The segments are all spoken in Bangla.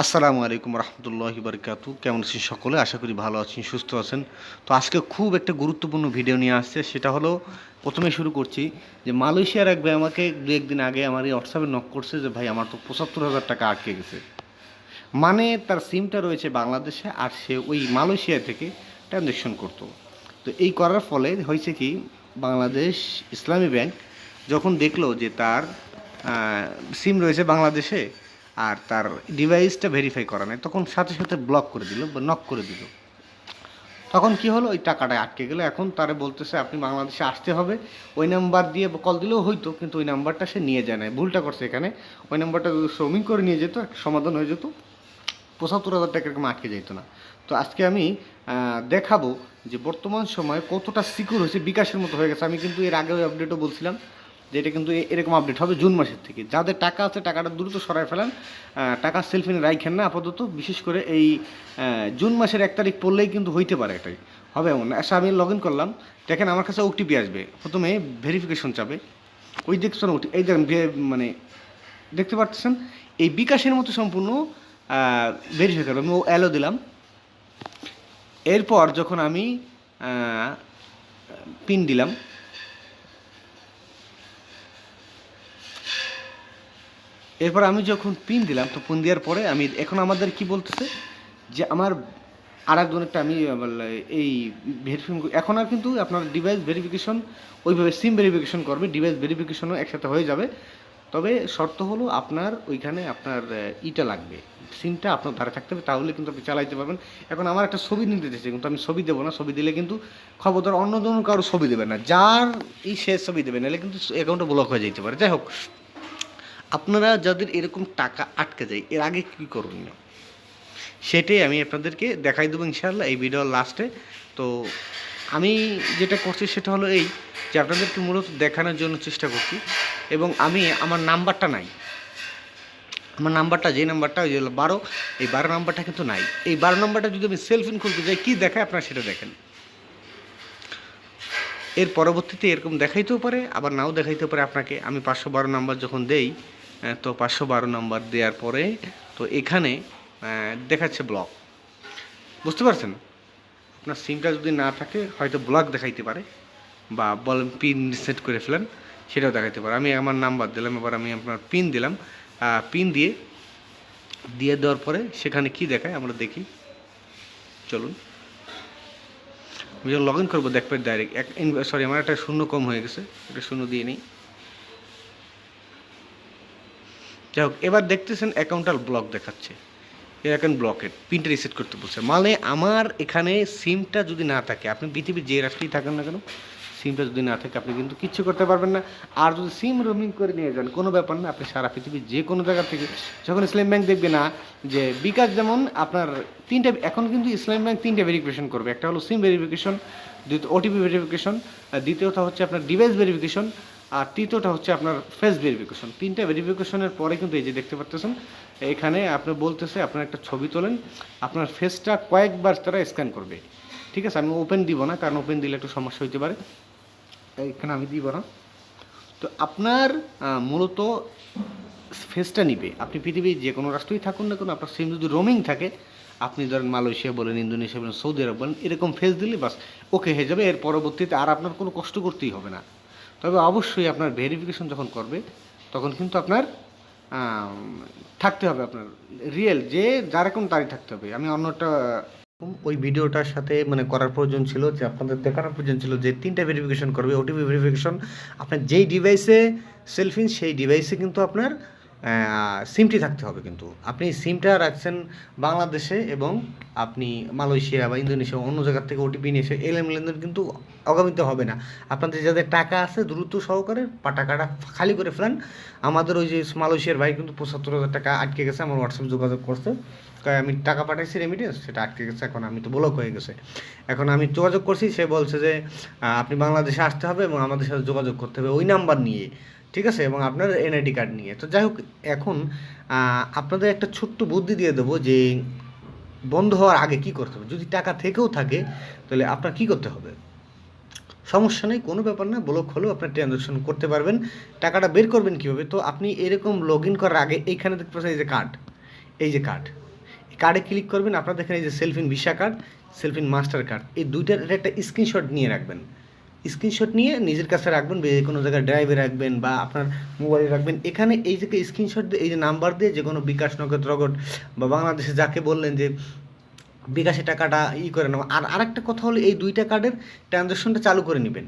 আসসালামু আলাইকুম রহমতুল্লাহি বারকাতু। কেমন আছেন সকলে? আশা করি ভালো আছেন, সুস্থ আছেন। তো আজকে খুব একটা গুরুত্বপূর্ণ ভিডিও নিয়ে আসছে, সেটা হলো প্রথমে শুরু করছি যে মালয়েশিয়ার এক ভাই আমাকে দু একদিন আগে আমার এই হোয়াটসঅ্যাপে নক করছে যে, ভাই, আমার তো পঁচাত্তর হাজার টাকা আটকে গেছে। মানে তার সিমটা রয়েছে বাংলাদেশে আর সে ওই মালয়েশিয়া থেকে ট্রানজ্যাকশন করতো। তো এই করার ফলে হয়েছে কি, বাংলাদেশ ইসলামী ব্যাংক যখন দেখল যে তার সিম রয়েছে বাংলাদেশে আর তার ডিভাইসটা ভেরিফাই করা নাই। তখন সাথে সাথে ব্লক করে দিল বা নক করে দিল। তখন কি হলো? ওই টাকাটা আটকে গেলো। এখন তারে বলতেছে, আপনি বাংলাদেশে আসতে হবে। ওই নাম্বার দিয়ে কল দিলেও হইতো, কিন্তু ওই নাম্বারটা সে নিয়ে যায় না ভুলটা করছে এখানে। ওই নাম্বারটা যদি শ্রমিক করে নিয়ে যেত সমাধান হয়ে যেত। পঁচাত্তর হাজার টাকা এরকম আটকে যেত না। তো আজকে আমি দেখাবো যে বর্তমান সময়ে কতটা সিকিউর হয়েছে, বিকাশের মতো হয়ে গেছে। আমি কিন্তু এর আগেও আপডেটও বলছিলাম। যে এটা কিন্তু এরকম আপডেট হবে জুন মাসের থেকে। যাদের টাকা আছে, টাকাটা দ্রুত সরায় ফেলান। টাকা সেলফিনে রাখেন না, আপাতত। বিশেষ করে এই জুন মাসের এক তারিখ পড়লেই কিন্তু হইতে পারে এটাই। হবে এমন আচ্ছা আমি লগ ইন করলাম। দেখেন, আমার কাছে ওটিপি আসবে। প্রথমে ভেরিফিকেশন চাবে ওই দেখছেন ওটি এই দেখেন মানে দেখতে পাচ্ছেন? এই বিকাশের মতো সম্পূর্ণ ভেরিফাই করব আমি ও অ্যালো দিলাম। এরপর যখন আমি পিন দিলাম এরপর আমি যখন পিন দিলাম, তো পিন দেওয়ার পরে আমি, এখন আমাদের কি বলতেছে? যে আমার আর একজন একটা আমি এই ভেরিফিকেশন এখন আর কিন্তু আপনার ডিভাইস ভেরিফিকেশন ওইভাবে সিম ভেরিফিকেশন করবে ডিভাইস ভেরিফিকেশনও একসাথে হয়ে যাবে। তবে শর্ত হলো আপনার ওইখানে আপনার ইটা লাগবে। সিমটা আপনার ধারে থাকতে হবে, তাহলে কিন্তু আপনি চালাইতে পারবেন। এখন আমার একটা ছবি নিতে দিয়েছে কিন্তু আমি ছবি দেবো না। ছবি দিলে কিন্তু খবরদার অন্য জন কারও ছবি দেবে না। যার এই শেষ ছবি দেবে, নাহলে কিন্তু অ্যাকাউন্টটা ব্লক হয়ে যেতে পারে। যাই হোক আপনারা যাদের এরকম টাকা আটকে যায়, এর আগে কী করণীয় সেটাই আমি আপনাদেরকে দেখাই দেবো ইনশাল্লাহ এই ভিডিওর লাস্টে তো আমি যেটা করছি সেটা হলো এই, যে আপনাদেরকে মূলত দেখানোর জন্য চেষ্টা করছি। এবং আমি আমার নাম্বারটা নাই। আমার নাম্বারটা, যে নাম্বারটা, ওই হলো বারো, এই বারো নাম্বারটা কিন্তু নাই। এই বারো নাম্বারটা যদি আমি সেলফিন খুলতে যাই, কী দেখায় আপনারা সেটা দেখেন। এর পরবর্তীতে এরকম দেখাইতেও পারে, আবার নাও দেখাইতে পারে আপনাকে। আমি পাঁচশো বারো নাম্বার যখন দেই তো পাঁচশো বারো নাম্বার দেওয়ার পরে, তো এখানে দেখাচ্ছে ব্লক বুঝতে পারছেন? আপনার সিমটা যদি না থাকে, হয়তো ব্লক দেখাইতে পারে, বা বলেন পিন সেট করে ফেলেন, সেটাও দেখাইতে পারে। আমি আমার নাম্বার দিলাম, এবার আমি আপনার পিন দিলাম। পিন দিয়ে দিয়ে দেওয়ার পরে সেখানে কি দেখায়, আমরা দেখি। চলুন। আমি যখন লগ ইন করব, দেখবেন ডাইরেক্ট এক সরি আমার একটা শূন্য কম হয়ে গেছে এটা শূন্য দিয়ে নেই। যাই হোক, এবার দেখতেছেন অ্যাকাউন্টাল ব্লক দেখাচ্ছে। অ্যাকাউন্ট ব্লকের পিনটা রিসেট করতে বলছে। মানে আমার এখানে সিমটা যদি না থাকে, আপনি পৃথিবীর যে রাষ্ট্রেই থাকেন না কেন সিমটা যদি না থাকে, আপনি কিন্তু কিচ্ছু করতে পারবেন না। আর যদি সিম রোমিং করে নিয়ে যান, কোনো ব্যাপার না, আপনি সারা পৃথিবীর যে কোনো জায়গা থেকে, যখন ইসলাম ব্যাংক দেখবে না, যে বিকাশ যেমন আপনার তিনটা, এখন কিন্তু ইসলাম ব্যাংক তিনটা ভেরিফিকেশন করবে। একটা হলো সিম ভেরিফিকেশন দ্বিতীয় ওটিপি ভেরিফিকেশন আর দ্বিতীয়টা হচ্ছে আপনার ডিভাইস ভেরিফিকেশন আর তৃতীয়টা হচ্ছে আপনার ফেস ভেরিফিকেশন তিনটা ভেরিফিকেশনের পরে কিন্তু এই যে দেখতে পাচ্ছেন এখানে আপনি বলতেছে আপনার একটা ছবি তোলেন, আপনার ফেসটা কয়েকবার তারা স্ক্যান করবে। ঠিক আছে? আমি ওপেন দিব না, কারণ ওপেন দিলে একটু সমস্যা হতে পারে। এখানে আমি দিব না। তো আপনার মূলত ফেসটা নিবে। আপনি পৃথিবীর যে কোনো রাষ্ট্রেই থাকুন না কোনো, আপনার সিম যদি রোমিং থাকে, আপনি ধরেন মালয়েশিয়া বলেন, ইন্দোনেশিয়া বলেন, সৌদি আরব বলেন, এরকম ফেস দিলে বাস ওকে হয়ে যাবে। এর পরবর্তীতে আর আপনার কোনো কষ্ট করতেই হবে না। তবে অবশ্যই আপনার ভেরিফিকেশন যখন করবে, তখন কিন্তু আপনার থাকতে হবে আপনার রিয়েল যে যার এখন তারই থাকতে হবে। আমি অন্যটা, ওই ভিডিওটার সাথে মানে করার প্রয়োজন ছিল যে আপনাদের দেখানোর প্রয়োজন ছিল যে তিনটা ভেরিফিকেশন করবে ওটিপি ভেরিফিকেশন আপনার যেই ডিভাইসে সেলফিন সেই ডিভাইসে কিন্তু আপনার সিমটি থাকতে হবে কিন্তু। আপনি সিমটা রাখছেন বাংলাদেশে এবং আপনি মালয়েশিয়া বা ইন্দোনেশিয়া অন্য জায়গার থেকে ওটিপি নিয়ে এসে এলএম লেনদেন কিন্তু অগামিত হবে না। আপনাদের যাদের টাকা আছে, দ্রুত সহকারে টাকাটা খালি করে ফেলেন। আমাদের ওই যে মালয়েশিয়ার ভাই কিন্তু পঁচাত্তর হাজার টাকা আটকে গেছে, আমার হোয়াটসঅ্যাপ যোগাযোগ করছে। আমি টাকা পাঠাইছি রেমিটেন্স সেটা আটকে গেছে, এখন আমি তো ব্লক হয়ে গেছে। এখন আমি যোগাযোগ করছি, সে বলছে যে আপনি বাংলাদেশে আসতে হবে এবং আমাদের সাথে যোগাযোগ করতে হবে। ওই নাম্বার নিয়ে ঠিক আছে? এবং আপনার এনআইডি কার্ড নিয়ে। তো যাই হোক, এখন আপনাদের একটা ছোট্ট বুদ্ধি দিয়ে দেবো যে, বন্ধ হওয়ার আগে কি করতে হবে? যদি টাকা থেকেও থাকে, তাহলে আপনার কি করতে হবে? সমস্যা নেই, কোনো ব্যাপার না। ব্লক হলেও আপনার ট্রানজ্যাকশন করতে পারবেন। টাকাটা বের করবেন কীভাবে? তো আপনি এরকম লগ ইন করার আগে এইখানে দেখতে পাচ্ছেন এই যে কার্ড এই যে কার্ড কার্ডে ক্লিক করবেন, আপনারা দেখেন এই যে Cellfin visa card Cellfin master card এই দুইটার একটা স্ক্রিনশট নিয়ে রাখবেন। স্ক্রিনশট নিয়ে নিজের কাছে রাখবেন কোনো জায়গায় ড্রাইভে রাখবেন বা আপনার মোবাইলে রাখবেন। এখানে এই যে স্ক্রিনশট এই যে নাম্বার দিয়ে যে কোনো বিকাশ নগদ, রগট বা বাংলাদেশে যাকে বললেন যে বিকাশে টাকাটা ই করে নেওয়া। আর আরেকটা কথা হলো, এই দুইটা কার্ডের ট্রানজ্যাকশনটা চালু করে নেবেন।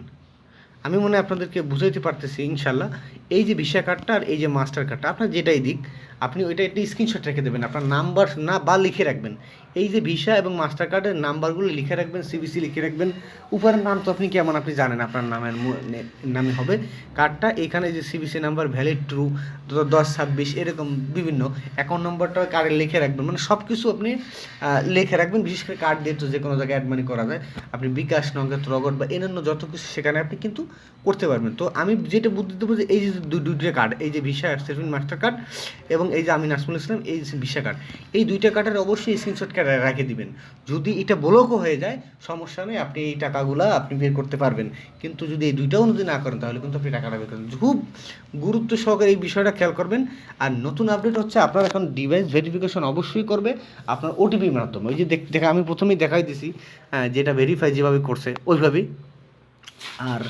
আমি মনে হয় আপনাদেরকে বুঝাইতে পারতেছি, ইনশাল্লাহ। এই যে ভিসা কার্ডটা আর এই যে মাস্টার কার্ডটা আপনার যেটাই দিক, আপনি ওইটা একটা স্ক্রিনশট রেখে দেবেন, আপনার নাম্বার না বা লিখে রাখবেন। এই যে ভিসা এবং মাস্টার কার্ডের নাম্বারগুলো লিখে রাখবেন সিবিসি লিখে রাখবেন। উপরের নাম তো আপনি কেমন আপনি জানেন, আপনার নামের নামে হবে। কার্ডটা এখানে যে সিবিসি নাম্বার ভ্যালিড ট্রু দশ, ছাব্বিশ, এরকম বিভিন্ন। অ্যাকাউন্ট নম্বরটা কার্ডে লিখে রাখবেন। মানে সব কিছু আপনি লিখে রাখবেন। বিশেষ করে কার্ড দিয়ে তো যে কোনো জায়গায় অ্যাড মানি করা যায়। আপনি বিকাশ, নগদ, রগট বা অন্যান্য যত কিছু সেখানে আপনি কিন্তু করতে পারবেন। তো আমি যেটা বুদ্ধি দেবো যে এই যে দুইটা কার্ড এই যে ভিসা সেভিং মাস্টার কার্ড এবং এই যে আমি নাসমুল ইসলাম এই ভিসা কার্ড এই দুইটা কার্ডের অবশ্যই স্ক্রিনশট রেখে দিবেন। যদি এটা ব্লকও হয়ে যায়, সমস্যা নেই, আপনি এই টাকাগুলো আপনি বের করতে পারবেন। কিন্তু যদি এই দুইটাও যদি না করেন, তাহলে কিন্তু আপনি টাকাটা বের করবেন খুব গুরুত্ব সহকারে এই বিষয়টা খেয়াল করবেন। আর নতুন আপডেট হচ্ছে, আপনার এখন ডিভাইস ভেরিফিকেশন অবশ্যই করবে, আপনার ওটিপির মাধ্যমে। ওই যে দেখ- আমি প্রথমেই দেখাই দিছি যেটা ভেরিফাই যেভাবে করছে, ওইভাবেই। আর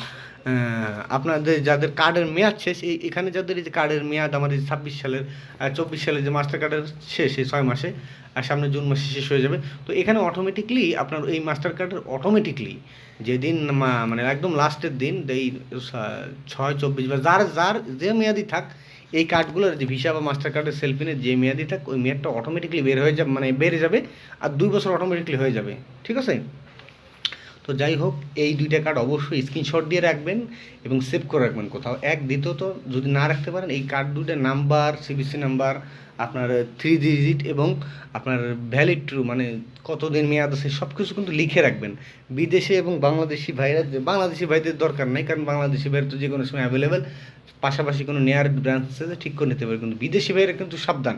আপনাদের যাদের কার্ডের মেয়াদ শেষ, এই এখানে যাদের এই যে কার্ডের মেয়াদ আমাদের ছাব্বিশ সালের চব্বিশ সালের যে মাস্টার কার্ডের শেষ, এই ছয় মাসে, আর সামনে জুন মাসে শেষ হয়ে যাবে। তো এখানে অটোমেটিকলি আপনার এই মাস্টার কার্ডের অটোমেটিকলি যেদিন মানে একদম লাস্টের দিন, এই ছয়, চব্বিশ বা যার যার যে মেয়াদি থাক, এই কার্ডগুলোর যে ভিসা বা মাস্টার কার্ডের সেলফিনের যে মেয়াদি থাক, ওই মেয়াদটা অটোমেটিকলি বের হয়ে যাবে মানে বেড়ে যাবে, আর দুই বছর অটোমেটিকলি হয়ে যাবে। ঠিক আছে? তো যাই হোক, এই দুইটা কার্ড অবশ্যই স্ক্রিনশট দিয়ে রাখবেন এবং সেভ করে রাখবেন কোথাও। এক, দ্বিতীয়ত, যদি না রাখতে পারেন, এই কার্ড দুইটার নাম্বার সিবিসি নাম্বার আপনার থ্রি ডিজিট এবং আপনার ভ্যালিড ট্রু মানে কতদিন মেয়াদ আছে সব কিছু কিন্তু লিখে রাখবেন। বিদেশে এবং বাংলাদেশি ভাইরা, বাংলাদেশি ভাইদের দরকার নেই, কারণ বাংলাদেশি ভাইয়ের তো যে কোনো সময় অ্যাভেলেবেল পাশাপাশি কোনো নেয়ার ব্রাঞ্চ আছে, ঠিক করে নিতে পারে কিন্তু বিদেশি ভাইয়েরা কিন্তু সাবধান।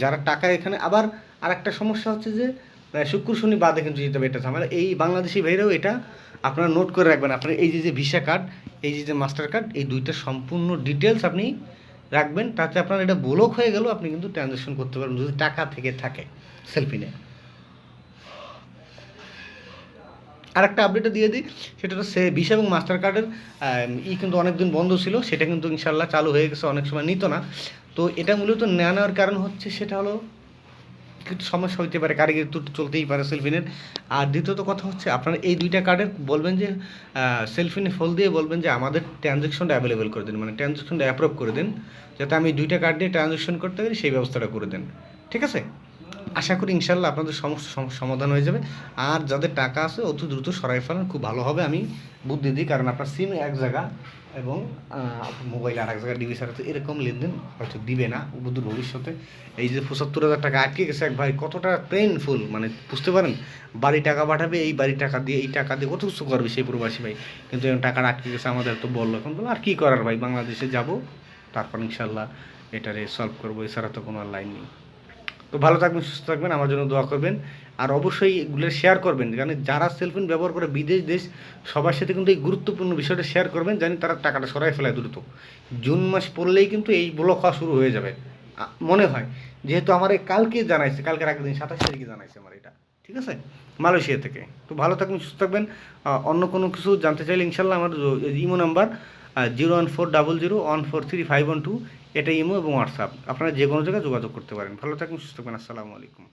যারা টাকা এখানে, আবার আরেকটা সমস্যা হচ্ছে যে শুক্র, শনি, বাদে কিন্তু যেতে হবে এটা ঝামেলা এই বাংলাদেশি ভাইরাও এটা, আপনারা নোট করে রাখবেন। আপনার এই যে যে ভিসা কার্ড এই যে যে মাস্টার কার্ড এই দুইটা সম্পূর্ণ ডিটেলস আপনি রাখবেন। তাতে আপনার এটা ব্লক হয়ে গেলেও আপনি কিন্তু ট্রানজ্যাকশন করতে পারবেন, যদি টাকা থেকে থাকে সেলফি নেয়। আরেকটা আপডেটও দিয়ে দিই, সেটা হচ্ছে সে ভিসা এবং মাস্টার কার্ডের ই কিন্তু অনেকদিন বন্ধ ছিল, সেটা কিন্তু ইনশাল্লাহ চালু হয়ে গেছে, অনেক সময় নিত না। তো এটা মূলত না নেওয়ার কারণ হচ্ছে, সেটা হলো কিছু সমস্যা হইতে পারে, কারিগরি ত্রুটি চলতেই পারে সেলফিনের। আর দ্বিতীয়ত কথা হচ্ছে, আপনারা এই দুইটা কার্ডের বলবেন যে সেলফিনে ফল দিয়ে বলবেন যে, আমাদের ট্রানজ্যাকশনটা অ্যাভেলেবেল করে দিন মানে ট্রানজ্যাকশনটা অ্যাপ্রুভ করে দিন, যাতে আমি দুইটা কার্ড দিয়ে ট্রানজ্যাকশন করতে পারি, সেই ব্যবস্থাটা করে দেন। ঠিক আছে? আশা করি ইনশাল্লাহ আপনাদের সমস্ত সমাধান হয়ে যাবে। আর যাদের টাকা আছে, অতি দ্রুত সরাই ফেলেন, খুব ভালো হবে, আমি বুদ্ধি দিই, কারণ আপনার সিম এক জায়গা এবং মোবাইল আর এক জায়গায় ডিবি ছাড়া তো এরকম লেনদেন হয়তো দিবে না বুদ্ধ ভবিষ্যতে। এই যে পঁচাত্তর হাজার টাকা আটকে গেছে, এক ভাই, কতটা পেইনফুল মানে বুঝতে পারেন? বাড়ি টাকা পাঠাবে, এই বাড়ি টাকা দিয়ে, এই টাকা দিয়ে কত কিছু করবে সেই প্রবাসী ভাই। কিন্তু এখন টাকাটা আটকে গেছে, আমাদের তো বলল। এখন বলো আর কী করার ভাই? বাংলাদেশে যাব, তারপর ইনশাল্লাহ এটারে সলভ করব, এছাড়া তো কোনো লাইন নেই। তো ভালো থাকবেন, সুস্থ থাকবেন, আমার জন্য দোয়া করবেন। আর অবশ্যই এগুলো শেয়ার করবেন, কারণ যারা সেলফোন ব্যবহার করে বিদেশ, দেশ, সবার সাথে কিন্তু এই গুরুত্বপূর্ণ বিষয়টা শেয়ার করবেন, জানি তারা টাকাটা সরাই ফেলায় দ্রুত। জুন মাস পড়লেই কিন্তু এই ব্লক হওয়া শুরু হয়ে যাবে মনে হয়। যেহেতু আমার এই কালকে জানাইছে, কালকের আগের দিন, সাতাশ তারিখে জানাইছে আমার এটা, ঠিক আছে? মালয়েশিয়া থেকে। তো ভালো থাকবেন, সুস্থ থাকবেন। অন্য কোনো কিছু জানতে চাইলে ইনশাল্লাহ আমার imo number zero one four double zero one four three five one two এটা ইমো এবং হোয়াটসঅ্যাপ। আপনারা যে কোনো জায়গায় যোগাযোগ করতে পারেন। ভালো থাকুন সুস্থ থাকবেন। আসসালামু আলাইকুম।